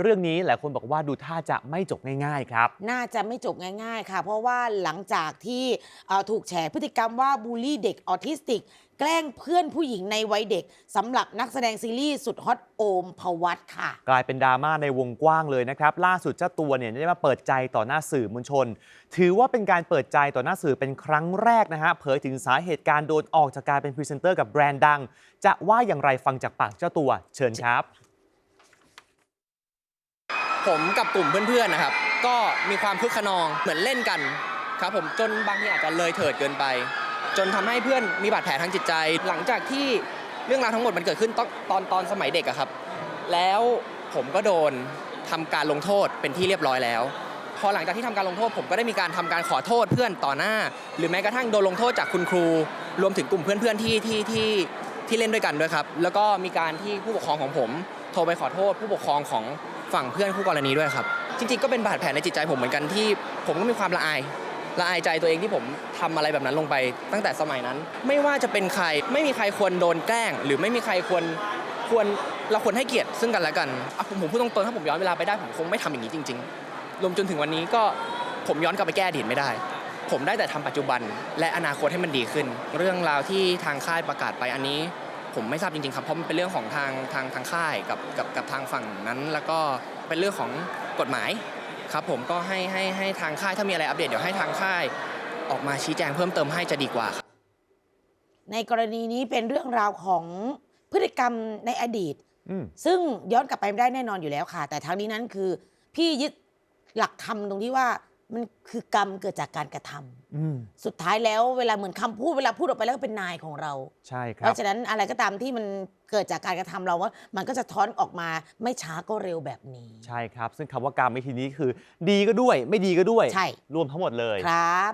เรื่องนี้หลายคนบอกว่าดูท่าจะไม่จบง่าย ๆ ครับ น่าจะไม่จบง่าย ๆ ค่ะ เพราะว่าหลังจากที่เอ่อถูกแฉพฤติกรรมว่าบูลลี่เด็กออทิสติก แกล้งเพื่อนผู้หญิงในวัยเด็กสำหรับนักแสดงซีรีส์สุดฮอตโอมพวัตค่ะ กลายเป็นดราม่าในวงกว้างเลยนะครับ ล่าสุดเจ้าตัวเนี่ยได้มาเปิดใจต่อหน้าสื่อมวลชน ถือว่าเป็นการเปิดใจต่อหน้าสื่อเป็นครั้งแรกนะฮะเผยถึงสาเหตุการโดนออกจากการเป็นพรีเซนเตอร์กับแบรนด์ดัง จะว่าอย่างไรฟังจากปากเจ้าตัวเชิญครับ ผมกับกลุ่มเพื่อนๆนะครับ ก็มีความคึกขนองเหมือนเล่นกันครับผมจนบางทีอาจจะเลยเถิดเกินไป จนทำให้เพื่อนมีบาดแผลทางจิตใจ หลังจากที่เรื่องราวทั้งหมดมันเกิดขึ้นตอนตอนตอนสมัยเด็กอะครับ แล้วผมก็โดนทำการลงโทษเป็นที่เรียบร้อยแล้ว พอหลังจากที่ทำการลงโทษ ผมก็ได้มีการทำการขอโทษเพื่อนต่อหน้า หรือแม้กระทั่งโดนลงโทษจากคุณครู รวมถึงกลุ่มเพื่อนๆที่ที่ที่ที่เล่นด้วยกันด้วยครับ แล้วก็มีการที่ผู้ปกครองของผม โทรไปขอโทษผู้ปกครองของ ฝั่งเพื่อนคู่กรณีด้วยครับ จริง ๆ ก็เป็นบาดแผลในจิตใจผมเหมือนกันที่ผมก็มีความละอายละอายใจตัวเองที่ผมทำอะไรแบบนั้นลงไปตั้งแต่สมัยนั้น ไม่ว่าจะเป็นใครไม่มีใครควรโดนแกล้ง หรือไม่มีใครควรควรเราควรให้เกียรติซึ่งกันและกันผมผมพูดตรงๆถ้าผมย้อนเวลาไปได้ผมคงไม่ทำอย่างนี้จริง ๆ รวมจนถึงวันนี้ก็ผมย้อนกลับไปแก้อดีตไม่ได้ ผมได้แต่ทำปัจจุบัน และอนาคตให้มันดีขึ้น เรื่องราวที่ทางค่ายประกาศไปอันนี้ ผมไม่ทราบจริงๆครับเพราะมันเป็นเรื่องของทางทางทางค่ายกับกับกับทางฝั่งนั้น แล้วก็เป็นเรื่องของกฎหมายครับผมก็ให้ให้ให้ทางค่ายถ้ามีอะไรอัปเดตเดี๋ยวให้ทางค่ายออกมาชี้แจงเพิ่มเติมให้จะดีกว่าครับในกรณีนี้เป็นเรื่องราวของพฤติกรรมในอดีตอืมซึ่งย้อนกลับไปไม่ได้แน่นอนอยู่แล้วค่ะ แต่ทั้งนี้นั้นคือ พี่ยึดหลักธรรมตรงที่ว่า มันคือกรรมเกิดจากการกระทำอืมสุดท้ายแล้วเวลาเหมือนคำพูดเวลาพูดออกไปแล้วก็เป็นนายของเรา ใช่คเพรับราะฉะนั้นอะไรก็ตามที่มันเกิดจากการกระทำเราว่า มันก็จะท้อนออกมาไม่ช้าก็เร็วแบบนี้ ใช่ครับ ซึ่งคำว่ากรรมในทีนี้คือ ดีก็ด้วย ไม่ดีก็ด้วย ใช่ รวมทั้งหมดเลยครับ